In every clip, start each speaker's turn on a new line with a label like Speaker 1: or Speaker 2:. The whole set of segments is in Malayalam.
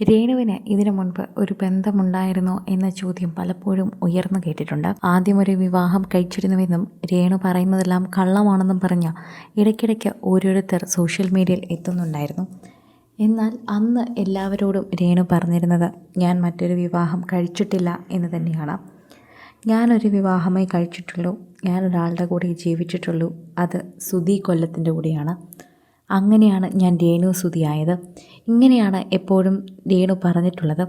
Speaker 1: രേണുവിന് ഇതിനു മുൻപ് ഒരു ബന്ധമുണ്ടായിരുന്നോ എന്ന ചോദ്യം പലപ്പോഴും ഉയർന്നു കേട്ടിട്ടുണ്ട്. ആദ്യം ഒരു വിവാഹം കഴിച്ചിരുന്നുവെന്നും രേണു പറയുന്നതെല്ലാം കള്ളമാണെന്നും പറഞ്ഞ ഇടയ്ക്കിടയ്ക്ക് ഓരോരുത്തർ സോഷ്യൽ മീഡിയയിൽ എത്തുന്നുണ്ടായിരുന്നു. എന്നാൽ അന്ന് എല്ലാവരോടും രേണു പറഞ്ഞിരുന്നത് ഞാൻ മറ്റൊരു വിവാഹം കഴിച്ചിട്ടില്ല എന്ന് തന്നെയാണ്. ഞാനൊരു വിവാഹമായി കഴിച്ചിട്ടുള്ളൂ. ഞാൻ ഒരാളുടെ കൂടെ ജീവിച്ചിട്ടുള്ളൂ. അത് സുധി കൊല്ലത്തിന്റെ കൂടെയാണ്. അങ്ങനെയാണ് ഞാൻ രേണു സുതിയായത് ഇങ്ങനെയാണ് എപ്പോഴും രേണു പറഞ്ഞിട്ടുള്ളത്.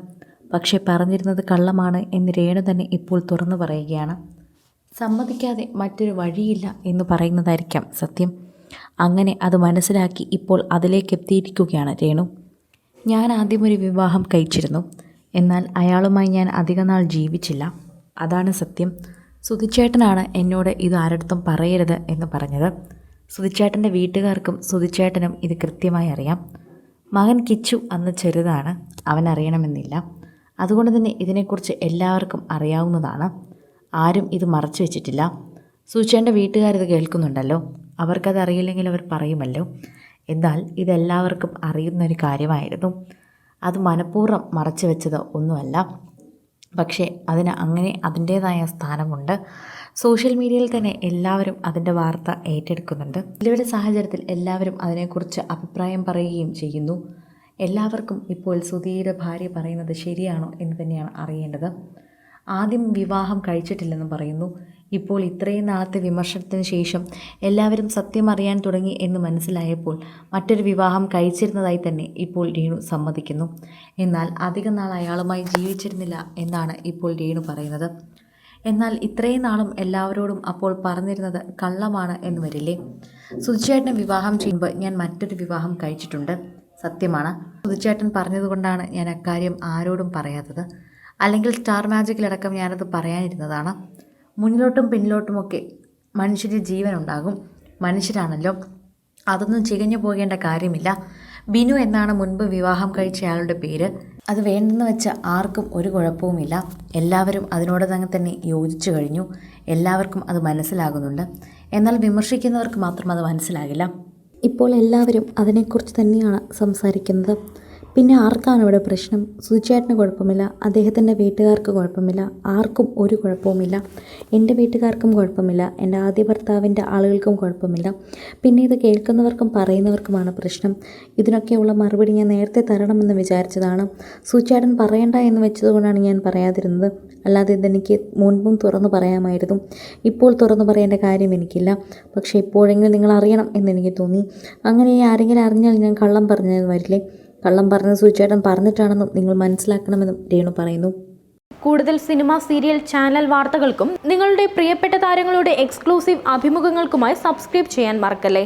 Speaker 1: പക്ഷേ പറഞ്ഞിരുന്നത് കള്ളമാണ് എന്ന് രേണു തന്നെ ഇപ്പോൾ തുറന്നു പറയുകയാണ്. സമ്മതിക്കാതെ മറ്റൊരു വഴിയില്ല എന്ന് പറയുന്നതായിരിക്കാം സത്യം. അങ്ങനെ അത് മനസ്സിലാക്കി ഇപ്പോൾ അതിലേക്ക് എത്തിയിരിക്കുകയാണ് രേണു. ഞാൻ ആദ്യം ഒരു വിവാഹം കഴിച്ചിരുന്നു. എന്നാൽ അയാളുമായി ഞാൻ അധികനാൾ ജീവിച്ചില്ല. അതാണ് സത്യം. സുധിച്ചേട്ടനാണ് എന്നോട് ഇത് ആരടുത്തും പറയരുത് എന്ന് പറഞ്ഞത്. സുധിച്ചേട്ടന്റെ വീട്ടുകാർക്കും സുധിച്ചേട്ടനും ഇത് കൃത്യമായി അറിയാം. മകൻ കിച്ചു അന്ന് ചെറുതാണ്. അവൻ അറിയണമെന്നില്ല. അതുകൊണ്ട് തന്നെ ഇതിനെക്കുറിച്ച് എല്ലാവർക്കും അറിയാവുന്നതാണ്. ആരും ഇത് മറച്ചു വെച്ചിട്ടില്ല. സുധിച്ചേട്ടന്റെ വീട്ടുകാരിത് കേൾക്കുന്നുണ്ടല്ലോ. അവർക്കത് അറിയില്ലെങ്കിൽ അവർ പറയുമല്ലോ. എന്നാൽ ഇതെല്ലാവർക്കും അറിയുന്ന ഒരു കാര്യമായിരുന്നു. അത് മനഃപൂർവം മറച്ചു വെച്ചത് ഒന്നുമല്ല. പക്ഷേ അതിന് അങ്ങനെ അതിന്റേതായ സ്ഥാനമുണ്ട്. സോഷ്യൽ മീഡിയയിൽ തന്നെ എല്ലാവരും അതിന്റെ വാർത്ത ഏറ്റെടുക്കുന്നുണ്ട്. നിലവിലെ സാഹചര്യത്തിൽ എല്ലാവരും അതിനെക്കുറിച്ച് അഭിപ്രായം പറയുകയും ചെയ്യുന്നു. എല്ലാവർക്കും ഇപ്പോൾ സുധീയുടെ ഭാര്യ പറയുന്നത് ശരിയാണോ എന്ന് തന്നെയാണ് അറിയേണ്ടത്. ആദ്യം വിവാഹം കഴിച്ചിട്ടില്ലെന്ന് പറയുന്നു. ഇപ്പോൾ ഇത്രയും നാളത്തെ വിമർശനത്തിന് ശേഷം എല്ലാവരും സത്യം അറിയാൻ തുടങ്ങി എന്ന് മനസ്സിലായപ്പോൾ മറ്റൊരു വിവാഹം കഴിച്ചിരുന്നതായി തന്നെ ഇപ്പോൾ രേണു സമ്മതിക്കുന്നു. എന്നാൽ അധികം നാൾ അയാളുമായി ജീവിച്ചിരുന്നില്ല എന്നാണ് ഇപ്പോൾ രേണു പറയുന്നത്. എന്നാൽ ഇത്രയും നാളും എല്ലാവരോടും അപ്പോൾ പറഞ്ഞിരുന്നത് കള്ളമാണ് എന്ന് വരില്ലേ? സുധിച്ചേട്ടനെ വിവാഹം ചെയ്യുമ്പോൾ ഞാൻ മറ്റൊരു വിവാഹം കഴിച്ചിട്ടുണ്ട്. സത്യമാണ്. സുധിച്ചേട്ടൻ പറഞ്ഞതുകൊണ്ടാണ് ഞാൻ അക്കാര്യം ആരോടും പറയാത്തത്. അല്ലെങ്കിൽ സ്റ്റാർ മാജിക്കിലടക്കം ഞാനത് പറയാനിരുന്നതാണ്. മുന്നിലോട്ടും പിന്നിലോട്ടുമൊക്കെ മനുഷ്യന്റെ ജീവനുണ്ടാകും. മനുഷ്യരാണല്ലോ. അതൊന്നും ചികഞ്ഞു പോകേണ്ട കാര്യമില്ല. ബിനു എന്നാണ് മുൻപ് വിവാഹം കഴിച്ച അയാളുടെ പേര്. അത് വേണ്ടെന്ന് വെച്ച ആർക്കും ഒരു കുഴപ്പവുമില്ല. എല്ലാവരും അതിനോട് തന്നെ യോജിച്ചു കഴിഞ്ഞു. എല്ലാവർക്കും അത് മനസ്സിലാകുന്നുണ്ട്. എന്നാൽ വിമർശിക്കുന്നവർക്ക് മാത്രം അത് മനസ്സിലാകില്ല.
Speaker 2: ഇപ്പോൾ എല്ലാവരും അതിനെക്കുറിച്ച് തന്നെയാണ് സംസാരിക്കുന്നത്. പിന്നെ ആർക്കാണ് ഇവിടെ പ്രശ്നം? സുചേട്ടന് കുഴപ്പമില്ല. അദ്ദേഹത്തിന്റെ വീട്ടുകാർക്ക് കുഴപ്പമില്ല. ആർക്കും ഒരു കുഴപ്പവുമില്ല. എന്റെ വീട്ടുകാർക്കും കുഴപ്പമില്ല. എന്റെ ആദ്യ ഭർത്താവിന്റെ ആളുകൾക്കും കുഴപ്പമില്ല. പിന്നെ ഇത് കേൾക്കുന്നവർക്കും പറയുന്നവർക്കുമാണ് പ്രശ്നം. ഇതിനൊക്കെയുള്ള മറുപടി ഞാൻ നേരത്തെ തരണമെന്ന് വിചാരിച്ചതാണ്. സുചേട്ടൻ പറയണ്ട എന്ന് വെച്ചതുകൊണ്ടാണ് ഞാൻ പറയാതിരുന്നത്. അല്ലാതെ ഇതെനിക്ക് മുൻപും തുറന്നു പറയാമായിരുന്നു. ഇപ്പോൾ തുറന്നു പറയേണ്ട കാര്യം എനിക്കില്ല. പക്ഷേ ഇപ്പോഴെങ്കിലും നിങ്ങൾ അറിയണം എന്നെനിക്ക് തോന്നി. അങ്ങനെ ആരെങ്കിലും അറിഞ്ഞാൽ ഞാൻ കള്ളം പറഞ്ഞത് വരില്ലേ? കള്ളം പറഞ്ഞ സൂചേട്ടൻ പറഞ്ഞിട്ടാണെന്നും നിങ്ങൾ മനസ്സിലാക്കണമെന്നും രേണു പറയുന്നു.
Speaker 3: കൂടുതൽ സിനിമ സീരിയൽ ചാനൽ വാർത്തകൾക്കും നിങ്ങളുടെ പ്രിയപ്പെട്ട താരങ്ങളുടെ എക്സ്ക്ലൂസീവ് അഭിമുഖങ്ങൾക്കുമായി സബ്സ്ക്രൈബ് ചെയ്യാൻ മറക്കല്ലേ?